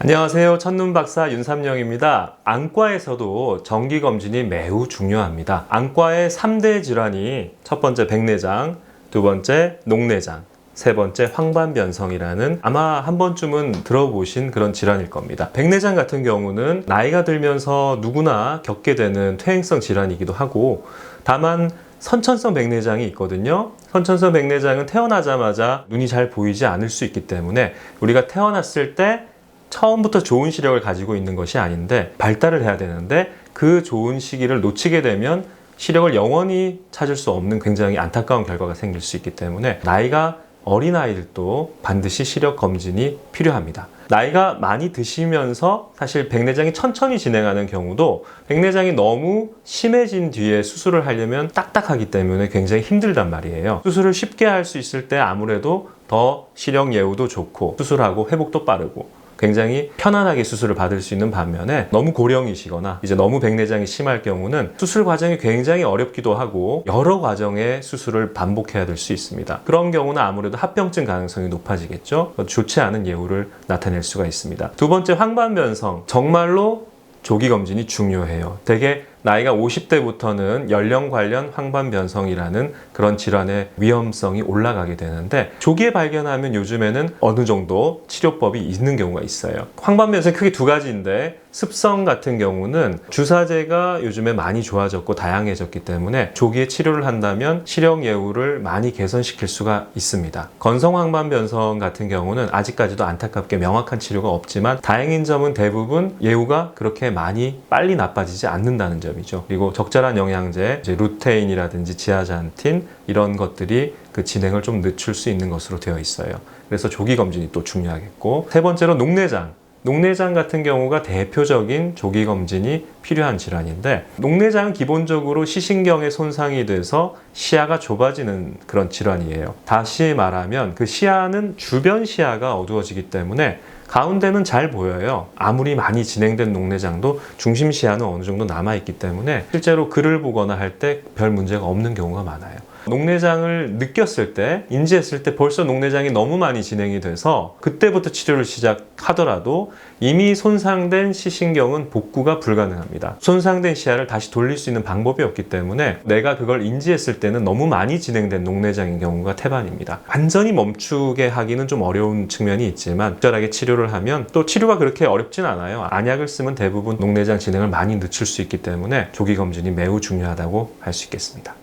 안녕하세요. 첫눈 박사 윤삼영입니다. 안과에서도 정기 검진이 매우 중요합니다. 안과의 3대 질환이 첫 번째 백내장, 두 번째 녹내장, 세 번째 황반변성이라는 아마 한 번쯤은 들어보신 그런 질환일 겁니다. 백내장 같은 경우는 나이가 들면서 누구나 겪게 되는 퇴행성 질환이기도 하고 다만 선천성 백내장이 있거든요. 선천성 백내장은 태어나자마자 눈이 잘 보이지 않을 수 있기 때문에 우리가 태어났을 때 처음부터 좋은 시력을 가지고 있는 것이 아닌데 발달을 해야 되는데 그 좋은 시기를 놓치게 되면 시력을 영원히 찾을 수 없는 굉장히 안타까운 결과가 생길 수 있기 때문에 나이가 어린 아이들도 반드시 시력 검진이 필요합니다. 나이가 많이 드시면서 사실 백내장이 천천히 진행하는 경우도 백내장이 너무 심해진 뒤에 수술을 하려면 딱딱하기 때문에 굉장히 힘들단 말이에요. 수술을 쉽게 할 수 있을 때 아무래도 더 시력 예후도 좋고 수술하고 회복도 빠르고 굉장히 편안하게 수술을 받을 수 있는 반면에 너무 고령이시거나 이제 너무 백내장이 심할 경우는 수술 과정이 굉장히 어렵기도 하고 여러 과정의 수술을 반복해야 될 수 있습니다. 그런 경우는 아무래도 합병증 가능성이 높아지겠죠. 좋지 않은 예후를 나타낼 수가 있습니다. 두 번째 황반변성 정말로 조기 검진이 중요해요. 대개 나이가 50대부터는 연령 관련 황반변성이라는 그런 질환의 위험성이 올라가게 되는데 조기에 발견하면 요즘에는 어느 정도 치료법이 있는 경우가 있어요. 황반변성이 크게 두 가지인데 습성 같은 경우는 주사제가 요즘에 많이 좋아졌고 다양해졌기 때문에 조기에 치료를 한다면 시력 예후를 많이 개선시킬 수가 있습니다. 건성황반 변성 같은 경우는 아직까지도 안타깝게 명확한 치료가 없지만 다행인 점은 대부분 예후가 그렇게 많이 빨리 나빠지지 않는다는 점이죠. 그리고 적절한 영양제, 루테인이라든지 지아잔틴 이런 것들이 그 진행을 좀 늦출 수 있는 것으로 되어 있어요. 그래서 조기 검진이 또 중요하겠고 세 번째로 녹내장. 녹내장 같은 경우가 대표적인 조기 검진이 필요한 질환인데 녹내장은 기본적으로 시신경에 손상이 돼서 시야가 좁아지는 그런 질환이에요. 다시 말하면 그 시야는 주변 시야가 어두워지기 때문에 가운데는 잘 보여요. 아무리 많이 진행된 녹내장도 중심 시야는 어느 정도 남아 있기 때문에 실제로 글을 보거나 할 때 별 문제가 없는 경우가 많아요. 녹내장을 느꼈을 때, 인지했을 때 벌써 녹내장이 너무 많이 진행이 돼서 그때부터 치료를 시작하더라도 이미 손상된 시신경은 복구가 불가능합니다. 손상된 시야를 다시 돌릴 수 있는 방법이 없기 때문에 내가 그걸 인지했을 때는 너무 많이 진행된 녹내장인 경우가 태반입니다. 완전히 멈추게 하기는 좀 어려운 측면이 있지만 적절하게 치료를 하면 또 치료가 그렇게 어렵진 않아요. 안약을 쓰면 대부분 녹내장 진행을 많이 늦출 수 있기 때문에 조기 검진이 매우 중요하다고 할 수 있겠습니다.